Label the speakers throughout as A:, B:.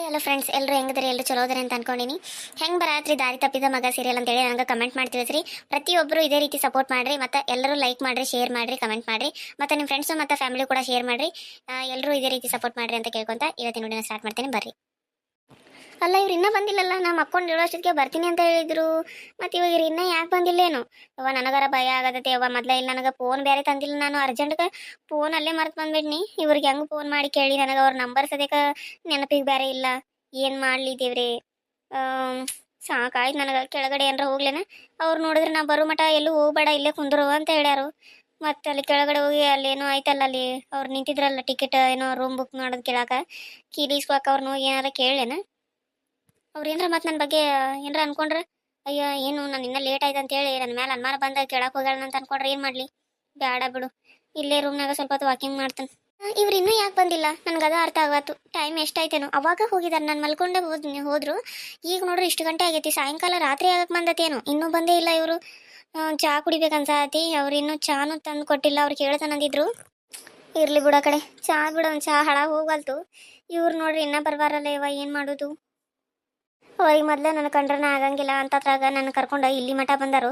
A: Hi hello friends ಎಲ್ಲರೂ ಹೆಂಗದ್ರೆ ಎಲ್ಲರೂ ಚಲೋ ಅದರ ಅಂತ ಅನ್ಕೊಂಡಿನಿ. ಹೆಂಗೆ ಬರಾತ್ರಿ ದಾರಿ ತಪ್ಪಿದ ಮಗ ಸೀರಿಯಲ್ ಅಂತೇಳಿ ನನಗೆ ಕಮೆಂಟ್ ಮಾಡ್ತಿದ್ರಿ ಪ್ರತಿಯೊಬ್ಬರು ಇದೇ ರೀತಿ ಸಪೋರ್ಟ್ ಮಾಡಿರಿ, ಮತ್ತು ಎಲ್ಲರೂ ಲೈಕ್ ಮಾಡಿರಿ ಶೇರ್ ಮಾಡಿರಿ ಕಮೆಂಟ್ ಮಾಡಿರಿ, ಮತ್ತು ನಿಮ್ಮ ಫ್ರೆಂಡ್ಸು ಮತ್ತು ಫ್ಯಾಮಿಲಿ ಕೂಡ ಶೇರ್ ಮಾಡಿರಿ. ಎಲ್ಲರೂ ಇದೇ ರೀತಿ ಸಪೋರ್ಟ್ ಮಾಡಿರಿ ಅಂತ ಕೇಳ್ಕೊಂತ ಇವತ್ತಿನ ವಿಡಿಯೋನ ಸ್ಟಾರ್ಟ್ ಮಾಡ್ತೀನಿ. ಬರ್ರಿ. ಅಲ್ಲ, ಇವ್ರು ಇನ್ನೂ ಬಂದಿಲ್ಲಲ್ಲ, ನಾ ಮಕ್ಕೊಂಡು ಹೇಳೋಷ್ಟೊತ್ತಿಗೆ ಬರ್ತೀನಿ ಅಂತ ಹೇಳಿದ್ರು. ಮತ್ತು ಇವಾಗ ಇವ್ರು ಇನ್ನೂ ಯಾಕೆ ಬಂದಿಲ್ಲೇನು? ಅವ ನನಗಾರ ಭಯ ಆಗತ್ತೆ ಅವ ಮೊದಲೇ ಇಲ್ಲಿ ನನಗೆ ಫೋನ್ ಬೇರೆ ತಂದಿಲ್ಲ ನಾನು ಅರ್ಜೆಂಟ್ಗೆ ಫೋನ್ ಅಲ್ಲೇ ಮರ್ತು ಬಂದ್ಬಿಡ್ನಿ. ಇವ್ರಿಗೆ ಹೆಂಗೆ ಫೋನ್ ಮಾಡಿ ಕೇಳಿ, ನನಗೆ ಅವ್ರ ನಂಬರ್ ಸದ್ಯಕ್ಕೆ ನೆನಪಿಗೆ ಬೇರೆ ಇಲ್ಲ. ಏನು ಮಾಡಲಿ ದೇವ್ರಿ? ಸಾಕಾಯ್ತು ನನಗೆ, ಕೆಳಗಡೆ ಏನಾರ ಹೋಗ್ಲೇನ? ಅವ್ರು ನೋಡಿದ್ರೆ ನಾ ಬರೋ ಮಠ ಎಲ್ಲೂ ಹೋಗ್ಬೇಡ, ಇಲ್ಲೇ ಕುಂದ್ರು ಅಂತ ಹೇಳ್ಯಾರು. ಮತ್ತೆ ಅಲ್ಲಿ ಕೆಳಗಡೆ ಹೋಗಿ ಅಲ್ಲಿ ಏನೋ ಆಯ್ತಲ್ಲ ಅಲ್ಲಿ, ಅವ್ರು ನಿಂತಿದ್ರಲ್ಲ ಟಿಕೆಟ್ ಏನೋ ರೂಮ್ ಬುಕ್ ಮಾಡೋದು ಕೇಳಾಕ. ಕೀ ಇಸ್ಕೊಳಕ ಅವ್ರನ್ನ ಹೋಗಿ ಏನಾರ ಕೇಳೇನ ಅವ್ರು ಏನಾರ ಮತ್ತೆ ನನ್ನ ಬಗ್ಗೆ, ಏನಾರ ಅನ್ಕೊಂಡ್ರೆ, ಅಯ್ಯೋ, ಏನು, ನಾನು ಇನ್ನೂ ಲೇಟ್ ಆಯ್ತು ಅಂತೇಳಿ ನನ್ನ ಮೇಲೆ ಅನ್ಮಾನ ಬಂದಾಗ ಕೇಳಕ್ಕೆ ಹೋಗ್ಯಾಳ ಅಂತ ಅನ್ಕೊಂಡ್ರೆ ಏನು ಮಾಡಲಿ? ಬೇಡ ಬಿಡು. ಇಲ್ಲೇ ರೂಮ್ನಾಗ ಸ್ವಲ್ಪ ಹೊತ್ತು ವಾಕಿಂಗ್ ಮಾಡ್ತಾನೆ. ಇವ್ರು ಇನ್ನೂ ಯಾಕೆ ಬಂದಿಲ್ಲ? ನನಗೆ ಅದ ಅರ್ಥ ಆಗತ್ತು ಟೈಮ್ ಎಷ್ಟಾಯ್ತೇನೋ. ಅವಾಗ ಹೋಗಿದ್ದಾರೆ ನಾನು ಮಲ್ಕೊಂಡೆ ಹೋದ್, ಹೋದ್ರು. ಈಗ ನೋಡ್ರಿ ಇಷ್ಟು ಗಂಟೆ ಆಗೈತಿ. ಸಾಯಂಕಾಲ ರಾತ್ರಿ ಆಗಕ್ಕೆ ಬಂದತೇನೋ ಇನ್ನೂ ಬಂದೇ ಇಲ್ಲ ಇವರು. ಚಹಾ ಕುಡಿಬೇಕನ್ಸತಿ ಅವ್ರು ಇನ್ನೂ ಚಾನು ತಂದು ಕೊಟ್ಟಿಲ್ಲ. ಅವ್ರು ಕೇಳ್ತಾನಂದಿದ್ರು ಇರ್ಲಿ ಬಿಡ ಕಡೆ. ಚಹಾ ಬಿಡ, ಒಂದು ಚಹಾ ಹಾಳಾಗಿ ಹೋಗಲ್ತು. ಇವ್ರು ನೋಡ್ರಿ, ಇನ್ನೂ ಬರ್ಬಾರಲ್ಲ ಇವ, ಏನು ಮಾಡೋದು? ಈಗ ಮೊದ್ಲು ನನ್ನ ಕಂಡ್ರನ ಆಗಂಗಿಲ್ಲ ಅಂತತ್ರಾಗ ನನ್ನ ಕರ್ಕೊಂಡು ಇಲ್ಲಿ ಮಠ ಬಂದರು.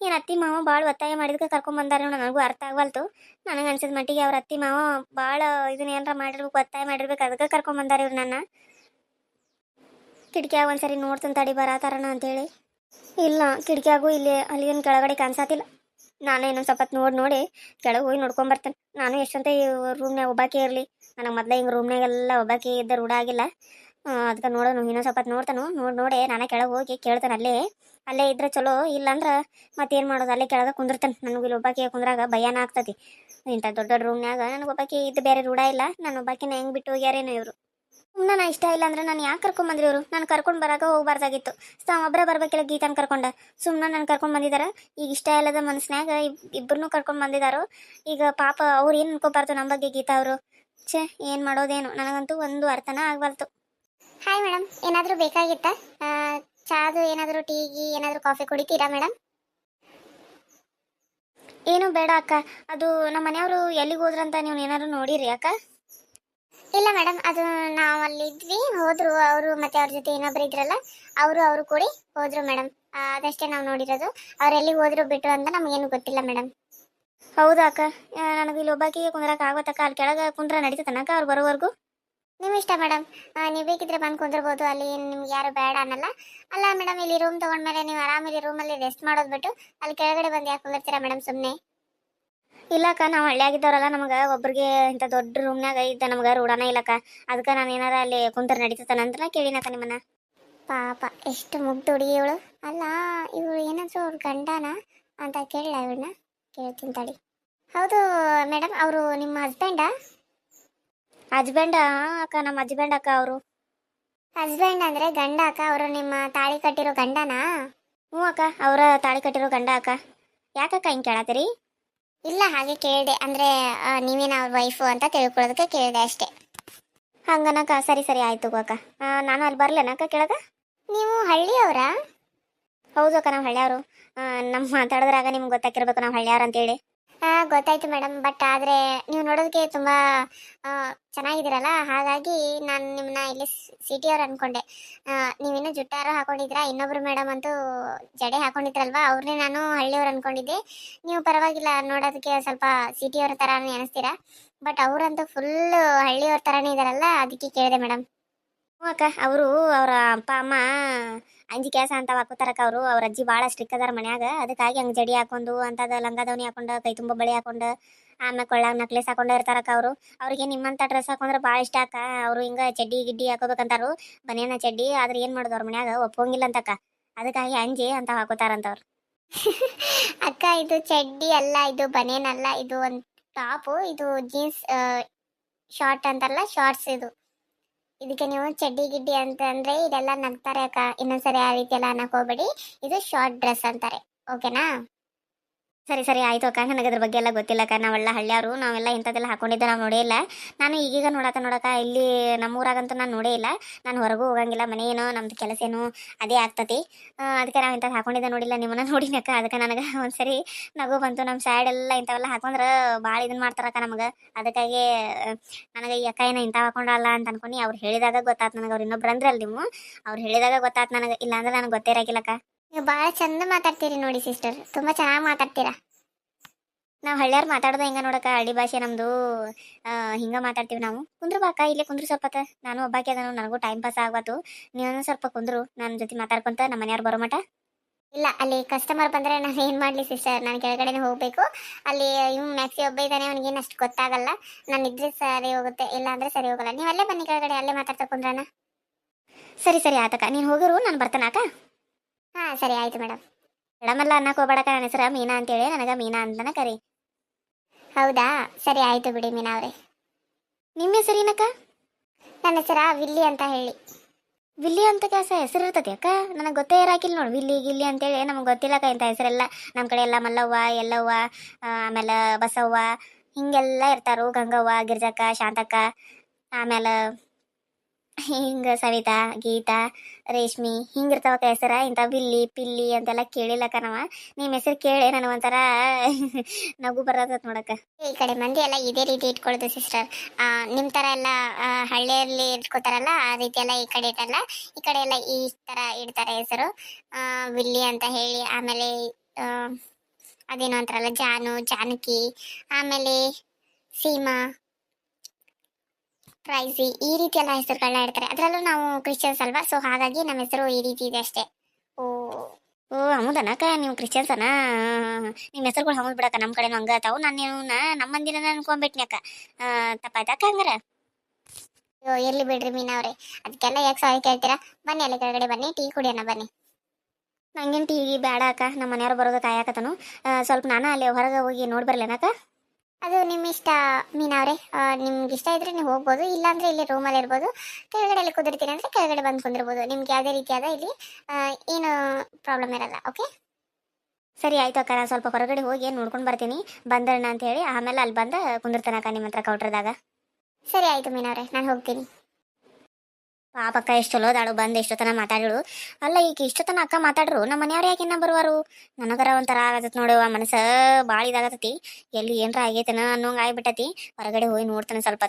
A: ಏನು ಅತ್ತಿ ಮಾವ ಭಾಳ ಒತ್ತಾಯ ಮಾಡಿದ್ಕೆ ಕರ್ಕೊಂಡ್ ಬಂದಾರ ನನಗೂ ಅರ್ಥ ಆಗವಲ್ತು. ನನಗೆ ಅನ್ಸಿದ ಮಟ್ಟಿಗೆ ಅವ್ರ ಅತ್ತಿ ಮಾವ ಭಾಳ ಇದನ್ನ ಏನಾರ ಮಾಡಿರ್ಬೇಕು ಒತ್ತಾಯ ಮಾಡಿರ್ಬೇಕು, ಅದಕ್ಕೆ ಕರ್ಕೊಂಡ್ ಬಂದಾರ ಇವ್ರು ನನ್ನ. ಕಿಟಕಿಯಾಗ ಒಂದ್ಸರಿ ನೋಡ್ತಾನೆ ತಡಿ ಬರತಾರಣ ಅಂತೇಳಿ. ಇಲ್ಲ, ಕಿಟಕಿಯಾಗೂ ಇಲ್ಲಿ ಅಲ್ಲಿ ಏನು ಕೆಳಗಡೆ ಕಾಣಿಸತ್ತಿಲ್ಲ ನಾನು ಇನ್ನೊಂದು ಸ್ವಲ್ಪ ನೋಡಿ ನೋಡಿ, ಕೆಳಗೆ ಹೋಗಿ ನೋಡ್ಕೊಂಬರ್ತೇನೆ ನಾನು ಎಷ್ಟಂತ ರೂಮ್ನಾಗ ಒಬ್ಬಾಕಿ ಇರಲಿ. ನನಗೆ ಮೊದಲೇ ಹಿಂಗೆ ರೂಮ್ನಾಗೆಲ್ಲ ಒಬ್ಬಾಕಿ ಇದ್ದ ರೂಢ ಆಗಿಲ್ಲ ಅದಕ್ಕೆ ನೋಡೋನು, ಇನ್ನೊಂದು ಸ್ವಲ್ಪ ನೋಡ್ತಾನು. ನೋಡಿ ನೋಡಿ, ನಾನೇ ಕೆಳಗೆ ಹೋಗಿ ಕೇಳ್ತಾನೆ ಅಲ್ಲೇ. ಅಲ್ಲೇ ಇದ್ರೆ ಚಲೋ, ಇಲ್ಲಾಂದ್ರೆ ಮತ್ತೇನು ಮಾಡೋದು? ಅಲ್ಲೇ ಕೆಳಗೆ ಕುಂದಿರ್ತಾನೆ. ನನಗೆ ಇಲ್ಲಿ ಒಬ್ಬಾಕಿ ಕುಂದ್ರಾಗ ಭಯನ ಆಗ್ತತಿ ಇಂಥ ದೊಡ್ಡ ದೊಡ್ಡ ರೂಮ್ನಾಗ ನನಗೆ ಒಬ್ಬಾಕಿ ಇದ್ದು ಬೇರೆ ರೂಢ ಇಲ್ಲ. ನಾನು ಒಬ್ಬಾಕಿನ ಹೆಂಗೆ ಬಿಟ್ಟು ಹೋಗ್ಯಾರೇನೋ ಇವರು. ಸುಮ್ಮನೆ ನಾ ಇಷ್ಟ ಇಲ್ಲ ಅಂದ್ರೆ ನಾನು ಯಾಕೆ ಕರ್ಕೊಂಡ್ಬಂದ್ರಿ ಇವರು? ನಾನು ಕರ್ಕೊಂಡು ಬರಾಗ ಹೋಗ್ಬಾರ್ದಾಗಿತ್ತು. ಸೊ ಒಬ್ಬರೇ ಬರ್ಬೇಕಿಲ್ಲ ಗೀತಾನ ಕರ್ಕೊಂಡ. ಸುಮ್ಮನೆ ನಾನು ಕರ್ಕೊಂಡು ಬಂದಿದ್ದಾರೆ ಈಗ ಇಷ್ಟ ಇಲ್ಲದ ಮನಸ್ಸಿನಾಗ ಇಬ್ಬರನ್ನೂ ಕರ್ಕೊಂಡು ಬಂದಿದ್ದಾರೋ ಈಗ ಪಾಪ ಅವ್ರು ಏನು ಅನ್ಕೋಬಾರ್ದು ನಮ್ಮ ಬಗ್ಗೆ ಗೀತಾ ಅವರು? ಛೇ, ಏನು ಮಾಡೋದೇನು? ನನಗಂತೂ ಒಂದು ಅರ್ಥನ ಆಗ್ಬಾರ್ದು. ಹಾಯ್ ಮೇಡಮ್ ಏನಾದರೂ ಬೇಕಾಗಿತ್ತಾ? ಚಾದು ಏನಾದರೂ ಟೀಗಿ ಏನಾದರೂ ಕಾಫಿ ಕುಡಿತೀರಾ ಮೇಡಮ್ ಏನು ಬೇಡ, ಅಕ್ಕ. ಅದು ನಮ್ಮ ಮನೆಯವರು ಎಲ್ಲಿಗೆ ಹೋದ್ರಂತ ನೀವು ಏನಾದ್ರು ನೋಡಿರಿ, ಅಕ್ಕ? ಇಲ್ಲ ಮೇಡಮ್ ಅದು ನಾವು ಅಲ್ಲಿ ಇದ್ವಿ ಹೋದ್ರು. ಅವರು ಮತ್ತೆ ಅವ್ರ ಜೊತೆ ಇನ್ನೊಬ್ರು ಇದ್ರಲ್ಲ, ಅವರು ಅವರು ಕೂಡಿ ಹೋದ್ರು ಮೇಡಮ್ ಅದಷ್ಟೇ ನಾವು ನೋಡಿರೋದು. ಅವ್ರು ಎಲ್ಲಿಗೆ ಹೋದ್ರು ಬಿಟ್ಟು ಅಂತ ನಮಗೇನು ಗೊತ್ತಿಲ್ಲ ಮೇಡಮ್ ಹೌದಾ, ಅಕ್ಕ? ನನಗೆ ಇಲ್ಲಿ ಒಬ್ಬಾಕಿಗೆ ಕುಂದ್ರಕ್ಕೆ ಅಲ್ಲಿ ಕೆಳಗೆ ಕುಂದ್ರ ನಡೀತದನಕ್ಕ ಅವ್ರು ಬರೋವರೆಗೂ? ನಿಮ್ಮ ಇಷ್ಟ ಮೇಡಮ್. ನೀವು ಬೇಕಿದ್ರೆ ಬಂದು ಕುಂದಿರ್ಬೋದು. ಅಲ್ಲಿ ನಿಮ್ಗೆ ಯಾರು ಬೇಡ ಅನ್ನಲ್ಲ. ಅಲ್ಲ ಮೇಡಮ್, ಇಲ್ಲಿ ರೂಮ್ ತೊಗೊಂಡ್ಮೇಲೆ ನೀವು ಆರಾಮಿಲ್ಲಿ ರೂಮಲ್ಲಿ ರೆಸ್ಟ್ ಮಾಡೋದ್ಬಿಟ್ಟು ಅಲ್ಲಿ ಕೆಳಗಡೆ ಬಂದು ಯಾಕೆ ಕುಂದಿರ್ತೀರಾ ಮೇಡಮ್ ಸುಮ್ಮನೆ ಇಲ್ಲಕ್ಕ ನಾವು ಹಳ್ಳಿಯಾಗಿದ್ದವರಲ್ಲ ನಮಗೆ, ಒಬ್ರಿಗೆ ಇಂಥ ದೊಡ್ಡ ರೂಮ್ನಾಗ ಇದ್ದ ನಮ್ಗೆ ರೂಢಾನ ಇಲ್ಲಕ್ಕ ಅದಕ್ಕೆ ನಾನು ಏನಾರ ಅಲ್ಲಿ ಕುಂತರ ನಡೀತದ ಅಂತ ಕೇಳಿನಕ್ಕ ನಿಮ್ಮನ್ನ. ಪಾಪ, ಎಷ್ಟು ಮುಗ್ದು ಹುಡುಗಿ ಇವಳು. ಅಲ್ಲ, ಇವಳು ಏನಾದರೂ ಅವ್ರ ಗಂಡನ ಅಂತ ಕೇಳಲ್ಲ ಇವಳನ್ನ? ಕೇಳ್ತೀನಿ ತಡಿ. ಹೌದು ಮೇಡಮ್, ಅವರು ನಿಮ್ಮ ಹಸ್ಬೆಂಡಾ ಹಸ್ಬೆಂಡ ಅಕ್ಕ ನಮ್ಮ ಹಸ್ಬೆಂಡ್ ಅಕ್ಕ ಅವರು? ಹಸ್ಬೆಂಡ್ ಅಂದ್ರೆ ಗಂಡ ಅಕ್ಕ ಅವರು ನಿಮ್ಮ ತಾಳಿ ಕಟ್ಟಿರೋ ಗಂಡನಾ? ಹ್ಞೂ ಅಕ್ಕ ಅವರ ತಾಳಿ ಕಟ್ಟಿರೋ ಗಂಡ ಅಕ್ಕ. ಯಾಕಕ್ಕ ಹಿಂಗೆ ಕೇಳತ್ತೀರಿ ಇಲ್ಲ ಹಾಗೆ ಕೇಳಿದೆ. ಅಂದ್ರೆ ನೀವೇನ ಅವ್ರ ವೈಫು ಅಂತ ತಿಳ್ಕೊಳ್ಳೋದಕ್ಕೆ ಕೇಳಿದೆ ಅಷ್ಟೇ. ಹಂಗನಕ್ಕ ಸರಿ ಸರಿ ಆಯ್ತು ಅಕ್ಕ. ನಾನು ಅಲ್ಲಿ ಬರಲೇನಕ್ಕ ಕೇಳಕ ನೀವು ಹಳ್ಳಿಯವರಾ? ಹೌದು ಅಕ್ಕ ನಾವು ಹಳ್ಳಿಯವರು. ನಮ್ಮ ಮಾತಾಡಿದ್ರಾಗ ನಿಮ್ಗೆ ಗೊತ್ತಾಗಿರ್ಬೇಕು ನಾವು ಹಳ್ಳಿಯವ್ರು ಅಂತೇಳಿ. ಗೊತ್ತಾಯ್ತು ಮೇಡಮ್ ಬಟ್ ಆದರೆ ನೀವು ನೋಡೋದಕ್ಕೆ ತುಂಬ ಚೆನ್ನಾಗಿದ್ದೀರಲ್ಲ? ಹಾಗಾಗಿ ನಾನು ನಿಮ್ಮನ್ನ ಇಲ್ಲಿ ಸಿಟಿ ಅವ್ರು ಅನ್ಕೊಂಡೆ. ನೀವಿನ್ನೂ ಜುಟ್ಟಾರು ಹಾಕೊಂಡಿದ್ದೀರಾ? ಇನ್ನೊಬ್ರು ಮೇಡಮ್ ಅಂತೂ ಜಡೆ ಹಾಕೊಂಡಿದ್ರಲ್ವಾ? ಅವ್ರನ್ನೇ ನಾನು ಹಳ್ಳಿಯವ್ರು ಅನ್ಕೊಂಡಿದ್ದೆ. ನೀವು ಪರವಾಗಿಲ್ಲ, ನೋಡೋದಕ್ಕೆ ಸ್ವಲ್ಪ ಸಿಟಿಯವ್ರ ಥರನೇ ಅನಿಸ್ತೀರಾ? ಬಟ್ ಅವರಂತೂ ಫುಲ್ ಹಳ್ಳಿಯವ್ರ ಥರನೇ ಇದ್ದಾರಲ್ಲ ಅದಕ್ಕೆ ಕೇಳಿದೆ ಮೇಡಮ್. ಅಕ್ಕ, ಅವರು ಅವರ ಅಪ್ಪ, ಅಮ್ಮ ಅಂಜಿ ಕೆಲಸ ಅಂತ ಹಾಕೋತಾರಕ್ಕ ಅವರು. ಅವ್ರ ಅಜ್ಜಿ ಬಹಳ ಸ್ಟ್ರಿಕ್ ಅದಾರ ಮನ್ಯಾಗ. ಅದಕ್ಕಾಗಿ ಹಂಗೆ ಜಡಿ ಹಾಕೊಂಡು, ಅಂತದ ಲಂಗದವನಿ ಹಾಕೊಂಡು, ಕೈ ತುಂಬ ಬಳೆ ಹಾಕೊಂಡು, ಆಮೇಲೆ ಕೊಳ್ಳಾಗ ನಕ್ಲೆಸ್ ಹಾಕೊಂಡು ಇರ್ತಾರಕ್ಕ ಅವರು. ಅವ್ರಿಗೆ ನಿಮ್ಮಂತ ಡ್ರೆಸ್ ಹಾಕೊಂಡ್ರೆ ಭಾಳ ಇಷ್ಟ ಅಕ್ಕ. ಅವರು ಹಿಂಗೆ ಚಡ್ಡಿ ಗಿಡ್ಡಿ ಹಾಕೋಬೇಕಂತಾರು ಬನೇನ ಚಡ್ಡಿ, ಆದ್ರೆ ಏನು ಮಾಡೋದು ಅವ್ರ ಮನ್ಯಾಗ? ಒಪ್ಪಂಗಿಲ್ಲ ಅಂತಕ್ಕ ಅದಕ್ಕಾಗಿ ಅಂಜಿ ಅಂತ ಹಾಕೋತಾರಂತವ್ರು ಅಕ್ಕ, ಇದು ಚಡ್ಡಿ ಅಲ್ಲ, ಇದು ಬನೇನಲ್ಲ ಇದು ಒಂದು ಟಾಪು ಇದು ಜೀನ್ಸ್ ಶಾರ್ಟ್ ಅಂತಲ್ಲ ಶಾರ್ಟ್ಸ್ ಇದು. ಇದಕ್ಕೆ ನೀವು ಚಡ್ಡಿ ಗಿಡ್ಡಿ ಅಂತ ಅಂದ್ರೆ ಇದೆಲ್ಲ ನಗ್ತಾರೆ ಅಕ್ಕ. ಇನ್ನೊಂದ್ಸರಿ ಆ ರೀತಿ ಎಲ್ಲ ಅನ್ನಕ್ ಹೋಗ್ಬೇಡಿ. ಇದು ಶಾರ್ಟ್ ಡ್ರೆಸ್ ಅಂತಾರೆ. ಓಕೆನಾ ಸರಿ ಸರಿ, ಆಯ್ತು ಅಕ್ಕ. ನನಗೆ ಅದ್ರ ಬಗ್ಗೆ ಎಲ್ಲ ಗೊತ್ತಿಲ್ಲ ಅಕ್ಕ. ನಾವೆಲ್ಲ ಹಳ್ಳಿಯವರು ನಾವೆಲ್ಲ ಇಂಥದ್ದೆಲ್ಲ ಹಾಕೊಂಡಿದ್ದೆ ನಾವು ನೋಡೇ ಇಲ್ಲ. ನಾನು ಈಗೀಗ ನೋಡಕ ನೋಡಕ ಇಲ್ಲಿ ನಮ್ಮೂರಾಗಂತೂ ನಾನು ನೋಡೇ ಇಲ್ಲ. ನಾನು ಹೊರಗೂ ಹೋಗಂಗಿಲ್ಲ ಮನೆ ಏನೋ ನಮ್ದು ಕೆಲಸ ಏನು ಅದೇ ಆಗ್ತತಿ. ಅದಕ್ಕೆ ನಾವು ಇಂಥದ್ದು ಹಾಕೊಂಡಿದ್ದೆ ನೋಡಿಲ್ಲ. ನಿಮ್ಮನ್ನ ನೋಡಿನಕ್ಕ ಅದಕ್ಕೆ ನನಗೆ ಒಂದ್ಸರಿ ನಗು ಬಂತು. ನಮ್ಮ ಸೈಡ್ ಎಲ್ಲ ಇಂಥವೆಲ್ಲ ಹಾಕೊಂಡ್ರೆ ಭಾಳ ಇದನ್ನ ಮಾಡ್ತಾರಕ್ಕ ನಮಗೆ. ಅದಕ್ಕಾಗಿ ನನಗೆ ಈ ಅಕ್ಕ ಏನೋ ಇಂಥ ಹಾಕೊಂಡಲ್ಲ ಅಂತ ಅನ್ಕೊಂಡು ಅವ್ರು ಹೇಳಿದಾಗ ಗೊತ್ತಾಯ್ತು ನನಗೆ. ಅವ್ರು ಇನ್ನೊಬ್ರು ಅಂದ್ರಲ್ಲ ನೀವು. ಅವ್ರು ಹೇಳಿದಾಗ ಗೊತ್ತಾಯ್ತು ನನಗೆ. ಇಲ್ಲಾಂದ್ರೆ ನನಗೆ ಗೊತ್ತೇ ಇರಾಕಿಲ್ಲಕ್ಕ ನೀವು ಭಾಳ ಚಂದ ಮಾತಾಡ್ತೀರಿ ನೋಡಿ ಸಿಸ್ಟರ್. ತುಂಬ ಚೆನ್ನಾಗಿ ಮಾತಾಡ್ತೀರಾ. ನಾವು ಹಳ್ಳಿಯವ್ರು ಮಾತಾಡೋದು ಹೆಂಗ ನೋಡಕ್ಕ? ಹಳ್ಳಿ ಭಾಷೆ ನಮ್ದು ಹಿಂಗ ಮಾತಾಡ್ತೀವಿ ನಾವು. ಕುಂದ್ರು ಬಾಕ, ಇಲ್ಲೇ ಕುಂದ್ರು ಸ್ವಲ್ಪ. ನಾನು ಒಬ್ಬಾಕಿ ಅದನ್ನು ನನಗೂ ಟೈಮ್ ಪಾಸ್ ಆಗ್ಬಾತು ನೀನು ಸ್ವಲ್ಪ ಕುಂದ್ರು ನನ್ನ ಜೊತೆ ಮಾತಾಡ್ಕೊಂತ ನಮ್ಮ ಮನೆಯವ್ರು ಬರೋ ಮಟ? ಇಲ್ಲ, ಅಲ್ಲಿ ಕಸ್ಟಮರ್ ಬಂದ್ರೆ ನಾನು ಏನು ಮಾಡಲಿ ಸಿಸ್ಟರ್? ನಾನು ಕೆಳಗಡೆನೆ ಹೋಗಬೇಕು. ಅಲ್ಲಿ ಇವ್ ಮ್ಯಾಕ್ಸಿ ಒಬ್ಬ ಇದ್ದಾನೆ ಅವ್ನಿಗೇನು ಅಷ್ಟು ಗೊತ್ತಾಗಲ್ಲ. ನಾನು ಇದ್ರೆ ಸರಿ ಹೋಗುತ್ತೆ, ಇಲ್ಲ ಅಂದ್ರೆ ಸರಿ ಹೋಗಲ್ಲ. ನೀವು ಅಲ್ಲೇ ಬನ್ನಿ ಕೆಳಗಡೆ, ಅಲ್ಲೇ ಮಾತಾಡ್ತಾ ಕುಂದ್ರಣ. ಸರಿ ಸರಿ, ಆತಕ್ಕ. ನೀನು ಹೋಗಿರು, ನಾನು ಬರ್ತಾನಕ್ಕ ಹಾಂ ಸರಿ ಆಯ್ತು ಮೇಡಮ್ ಮೇಡಮ್ ಎಲ್ಲ ಅನ್ನಕ್ಕೆ ಹೋಗ್ಬೇಡಕ್ಕ ನನ್ನ ಹೆಸರು ಮೀನಾ ಅಂತೇಳಿ ನನಗೆ ಮೀನಾ ಅಂತನ ಕರಿ. ಹೌದಾ? ಸರಿ ಆಯಿತು ಬಿಡಿ ಮೀನಾ ಅವರೇ. ನಿಮ್ಮ ಹೆಸರು ಏನಕ್ಕ? ನನ್ನ ಹೆಸರ ವಿಲ್ಲಿ ಅಂತ ಹೇಳಿ. ವಿಲ್ಲಿ ಅಂತ ಕೆಲಸ ಹೆಸರು ಇರ್ತದೆ ಅಕ್ಕ? ನನಗೆ ಗೊತ್ತೇ ಇರಾಕಿಲ್ಲ ನೋಡಿ ವಿಲ್ಲಿ ಗಿಲ್ಲಿ ಅಂತೇಳಿ ನಮಗೆ ಗೊತ್ತಿಲ್ಲಕ್ಕ ಇಂಥ ಹೆಸರೆಲ್ಲ. ನಮ್ಮ ಕಡೆ ಎಲ್ಲ ಮಲ್ಲವ್ವ ಎಲ್ಲವ್ವ ಆಮೇಲೆ ಬಸವ್ವ ಹಿಂಗೆಲ್ಲ ಇರ್ತಾರು ಗಂಗವ್ವ ಗಿರ್ಜಕ್ಕ ಶಾಂತಕ್ಕ ಆಮೇಲೆ ಹಿಂಗೆ ಸವಿತಾ, ಗೀತಾ, ರೇಷ್ಮಿ ಹಿಂಗಿರ್ತಾವ ಹೆಸರ, ಇಂಥ ಬಿಲ್ಲಿ, ಪಿಲ್ಲಿ ಅಂತೆಲ್ಲ ಕೇಳಿಲ್ಲಕ್ಕ ನಾವ. ನಿಮ್ಮ ಹೆಸರು ಕೇಳಿ ನನಗೆ ಒಂಥರ ನಗು ಬರತ್ತ ನೋಡಕ್ಕ. ಈ ಕಡೆ ಮಂದಿ ಎಲ್ಲ ಇದೇ ರೀತಿ ಇಟ್ಕೊಳ್ಳೋದು ಸಿಸ್ಟರ್ ನಿಮ್ಮ ಥರ ಎಲ್ಲ ಹಳ್ಳಿಯಲ್ಲಿ ಇಟ್ಕೋತಾರಲ್ಲ, ಆ ರೀತಿ ಎಲ್ಲ ಈ ಕಡೆ ಇಟ್ಟಲ್ಲ ಈ ಕಡೆ ಎಲ್ಲ ಈ ಥರ ಇಡ್ತಾರೆ ಹೆಸರು. ಬಿಲ್ಲಿ ಅಂತ ಹೇಳಿ, ಆಮೇಲೆ ಅದೇನೋ ಅಂತಾರಲ್ಲ, ಜಾನು, ಜಾನಕಿ, ಆಮೇಲೆ, ಸೀಮಾ. ಪ್ರೈಸಿ ಈ ರೀತಿ ಎಲ್ಲ ಹೆಸರುಗಳನ್ನ ಇಡ್ತಾರೆ ಅದರಲ್ಲೂ ನಾವು ಕ್ರಿಶ್ಚಿಯನ್ಸ್ ಅಲ್ವಾ? ಸೊ ಹಾಗಾಗಿ ನಮ್ಮ ಹೆಸರು ಈ ರೀತಿ ಇದೆ ಅಷ್ಟೇ. ಓ ಓ ಹೌದನಕ್ಕ? ನೀವು ಕ್ರಿಶ್ಚಿಯನ್ಸನ ನಿಮ್ಮ ಹೆಸರುಗಳು ಹೌದು ಬಿಡಕ್ಕ. ನಮ್ಮ ಕಡೆನೂ ಹಂಗ ನಾನು ನೀವು ನಮ್ಮ ಮಂದಿನ ಅನ್ಕೊಂಡ್ಬಿಟ್ನಿ ಅಕ್ಕ. ತಪ್ಪಾಯ್ತಕ್ಕ ಹಂಗಾರ? ಅಯ್ಯೋ ಇರ್ಲಿ ಬಿಡ್ರಿ ಮೀನವ್ರೆ ಅದಕ್ಕೆಲ್ಲ ಯಾಕೆ ಸಾರಿ ಕೇಳ್ತೀರಾ? ಬನ್ನಿ ಅಲ್ಲಿ ಕೆಳಗಡೆ ಬನ್ನಿ. ಟೀ ಕುಡಿಯೋಣ ಬನ್ನಿ. ನಂಗೇನು ಟೀ ಬೇಡ ಅಕ್ಕ. ನಮ್ಮ ಮನೆಯವ್ರು ಬರೋದು ಕಾಯಕತ್ತನು. ಸ್ವಲ್ಪ ನಾನು ಅಲ್ಲಿ ಹೊರಗೆ ಹೋಗಿ ನೋಡಿ ಬರ್ಲೇನಕ್ಕ? ಅದು ನಿಮ್ಮ ಇಷ್ಟ ಮೀನವ್ರೆ ನಿಮ್ಗೆ ಇಷ್ಟ ಇದ್ರೆ ನೀವು ಹೋಗ್ಬೋದು. ಇಲ್ಲಾಂದ್ರೆ ಇಲ್ಲಿ ರೂಮಲ್ಲಿ ಇರ್ಬೋದು. ಕೆಳಗಡೆ ಅಲ್ಲಿ ಕುದಿರ್ತೀನಿ ಅಂದ್ರೆ ಕೆಳಗಡೆ ಬಂದು ಕುಂದಿರ್ಬೋದು. ನಿಮ್ಗೆ ಯಾವುದೇ ರೀತಿಯಾದ ಇಲ್ಲಿ ಏನು ಪ್ರಾಬ್ಲಮ್ ಇರಲ್ಲ ಓಕೆ ಸರಿ, ಆಯ್ತು ಅಕ್ಕ. ನಾನು ಸ್ವಲ್ಪ ಹೊರಗಡೆ ಹೋಗಿ ಏನು ನೋಡ್ಕೊಂಡು ಬರ್ತೀನಿ. ಬಂದಣ್ಣ ಅಂತ ಹೇಳಿ ಆಮೇಲೆ ಅಲ್ಲಿ ಬಂದ ಕುಂದಿರ್ತಾನಕ್ಕ ನಿಮ್ಮ ಹತ್ರ ಕೌಂಟ್ರದಾಗ ಸರಿ, ಆಯ್ತು ಮೀನವ್ರೆ ನಾನು ಹೋಗ್ತೀನಿ. ಪಾಪಕ್ಕ ಎಷ್ಟು ಚಲೋದಾಳು ಬಂದು ಎಷ್ಟೊತ್ತನ ಮಾತಾಡಿಳು ಅಲ್ಲ, ಈಗ ಇಷ್ಟೊತ್ತನ ಅಕ್ಕ ಮಾತಾಡ್ರು, ನಮ್ಮ ಮನೆಯವ್ರು ಯಾಕೆ ಇನ್ನ ಬರುವಾರು? ನನಗರ ಒಂಥರ ನೋಡು ನೋಡುವ ಮನಸ್ಸ ಭಾಳ ಇದಾಗತತಿ ಎಲ್ಲಿ ಏನ್ರ ಆಗೈತನ ಅನ್ನೋಂಗ ಆಗ್ಬಿಟ್ಟತಿ. ಹೊರಗಡೆ ಹೋಗಿ ನೋಡ್ತಾನೆ ಸ್ವಲ್ಪ